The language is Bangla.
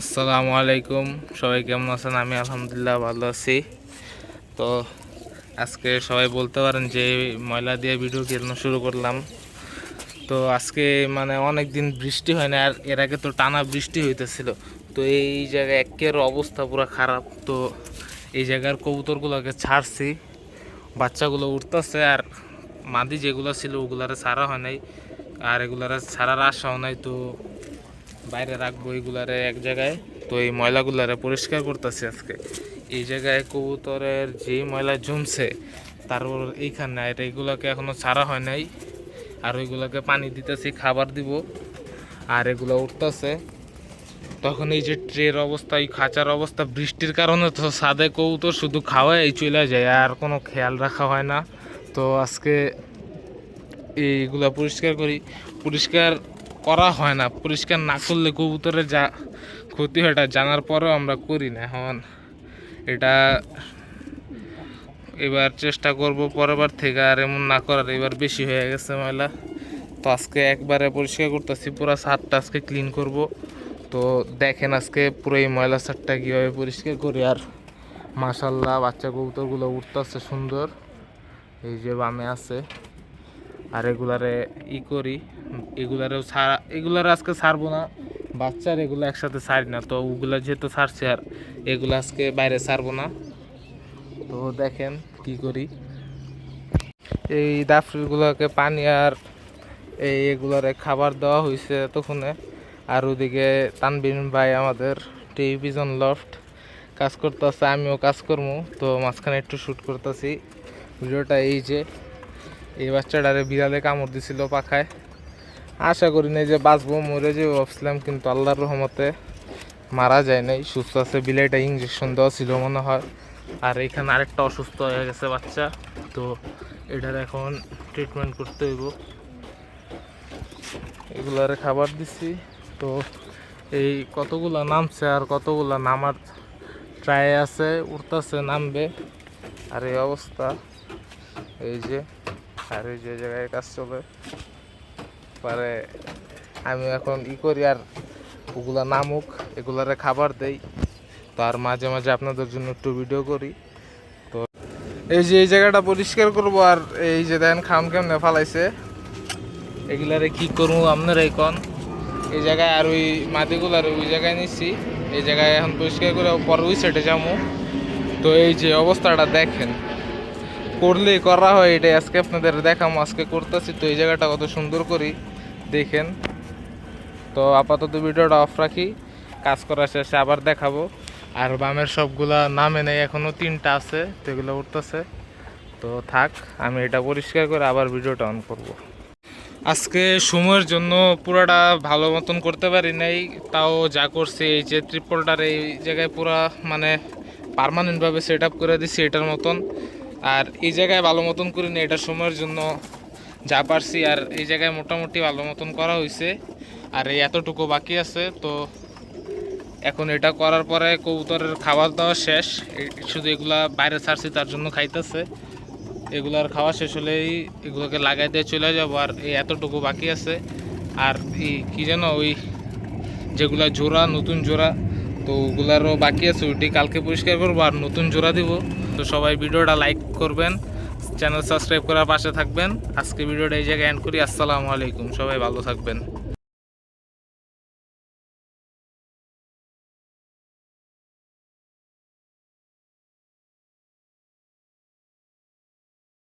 আসসালামু আলাইকুম। সবাই কেমন আছেন? আমি আলহামদুলিল্লাহ ভালো আছি। তো আজকে সবাই বলতে পারেন যে ময়লা দিয়ে ভিডিও কেন শুরু করলাম। তো আজকে মানে অনেক দিন বৃষ্টি হয় না, আর এর আগে তো টানা বৃষ্টি হইতেছিল। তো এই জায়গায় একের অবস্থা পুরো খারাপ। তো এই জায়গার কবুতরগুলোকে ছাড়ছি। বাচ্চাগুলো উঠতেছে আর মাদি যেগুলো ছিল ওগুলারে ছাড়া হয় নাই। আর এগুলারে ছাড়ার আশাও নাই, তো বাইরে রাখব এগুলারে এক জায়গায়। তো এই ময়লাগুলারে পরিষ্কার করতেছি আজকে। এই জায়গায় কবুতরের যেই ময়লা জমছে তারপর এইখানে আর এইগুলোকে এখনও ছাড়া হয় নাই। আর ওইগুলোকে পানি দিতেছি, খাবার দিব। আর এগুলো উঠতেছে। তখন এই যে ট্রের অবস্থা, এই খাঁচার অবস্থা, বৃষ্টির কারণে তো সাদে কবুতর শুধু খাওয়াই চলে যায়, আর কোনো খেয়াল রাখা হয় না। তো আজকে এইগুলা পরিষ্কার করি। পরিষ্কার করা হয় না। পরিষ্কার না করলে কবুতরের যা ক্ষতি হয়, এটা জানার পরেও আমরা করি না। এখন এটা এবার চেষ্টা করব পরেরবার থেকে, আর এমন না করার। এবার বেশি হয়ে গেছে ময়লা। তো আজকে একবারে পরিষ্কার করতেছি, পুরো ছাদটা আজকে ক্লিন করব। তো দেখেন আজকে পুরো এই ময়লা ছাদটা কীভাবে পরিষ্কার করি। আর মাশাল্লাহ বাচ্চা কবুতরগুলো উঠতেছে সুন্দর। এই যে বামে আছে। আর এগুলারে ই করি। এগুলারেও ছাড়া এগুলার আজকে ছাড়বো না। বাচ্চার এগুলো একসাথে ছাড়ি না। তো ওগুলো যেহেতু ছাড়ছে আর এগুলো আজকে বাইরে ছাড়বো না। তো দেখেন কি করি। এই দাফরিগুলোকে পানি আর এই এগুলারে খাবার দেওয়া হয়েছে তখনে আর ওদিকে তানবিন ভাই আমাদের টেলিভিশন লফট কাজ করতেছে, আমিও কাজ করব। তো মাঝখানে একটু শ্যুট করতেছি। ভিডিওটা এই যে এই বাচ্চাটারে বিড়ালে কামড় দিছিল পাখায়। আশা করি নাই যে বাঁচবো, মরে যে ভাবছিলাম, কিন্তু আল্লাহর রহমতে মারা যায় নাই। সুস্থ আছে, বিলাইটা ইঞ্জেকশন দেওয়া ছিল মনে হয়। আর এখানে আরেকটা অসুস্থ হয়ে গেছে বাচ্চা। তো এটার এখন ট্রিটমেন্ট করতে হইব। এগুলারে খাবার দিছি। তো এই কতগুলা নামছে আর কতগুলা নামার ট্রাই আছে উঠতেছে নামবে। আর এই অবস্থা, এই যে আর এই যে জায়গায় কাজ চলে। পরে আমি এখন ই করি আর ওগুলা নামুক, এগুলারে খাবার দেই। তো আর মাঝে মাঝে আপনাদের জন্য একটু ভিডিও করি। তো এই যে এই জায়গাটা পরিষ্কার করব আর এই যে দেখেন খাম কেমনে ফালাইছে। এগুলারে কি করব আপনারা এখন? এই জায়গায় আর ওই মাটিগুলার ওই জায়গায় নিচ্ছি এই জায়গায় এখন পরিষ্কার করে পর ওই সাইডে যাব। তো এই যে অবস্থাটা দেখেন। করলেই করা হয় এটাই। আজকে আপনাদের দেখাম, আজকে করতেছি তো এই জায়গাটা কত সুন্দর করি। দেখেন। তো আপাতত ভিডিওটা অফ রাখি, কাজ করা শেষে আবার দেখাবো। আর বামের সবগুলা নামে নেই এখনও তিনটা আছে, তো এগুলো উঠতেছে। তো থাক, আমি এটা পরিষ্কার করে আবার ভিডিওটা অন করব। আজকে সময়ের জন্য পুরাটা ভালো মতন করতে পারি নাই, তাও যা করছি এই যে ট্রিপলটার এই জায়গায় পুরা মানে পারমানেন্টভাবে সেট আপ করে দিছি এটার মতন। আর এই জায়গায় ভালো মতন করিনি এটা সময়ের জন্য যা পারছি, আর এই জায়গায় মোটামুটি ভালো মতন করা হয়েছে আর এই এতটুকু বাকি আছে, তো এখন এটা করার পরে কবুতরের খাবার দাওয়া শেষ। শুধু এগুলা বাইরে ছাড়ছি, তার জন্য খাইতেছে। এগুলার খাওয়া শেষ হলেই এগুলোকে লাগাই দিয়ে চলে যাব, আর এই এতটুকু বাকি আছে। আর এই কী যেন ওই যেগুলা জোড়া, নতুন জোড়া, তো ওগুলারও বাকি আছে, ওইটি কালকে পরিষ্কার করব, আর নতুন জোড়া দিব। তো সবাই ভিডিওটা লাইক করবেন চ্যানেল সাবস্ক্রাইব করার পাশে থাকবেন। আজকে ভিডিওটা এই জায়গায় এন্ড করি, আসসালামু আলাইকুম, সবাই ভালো থাকবেন।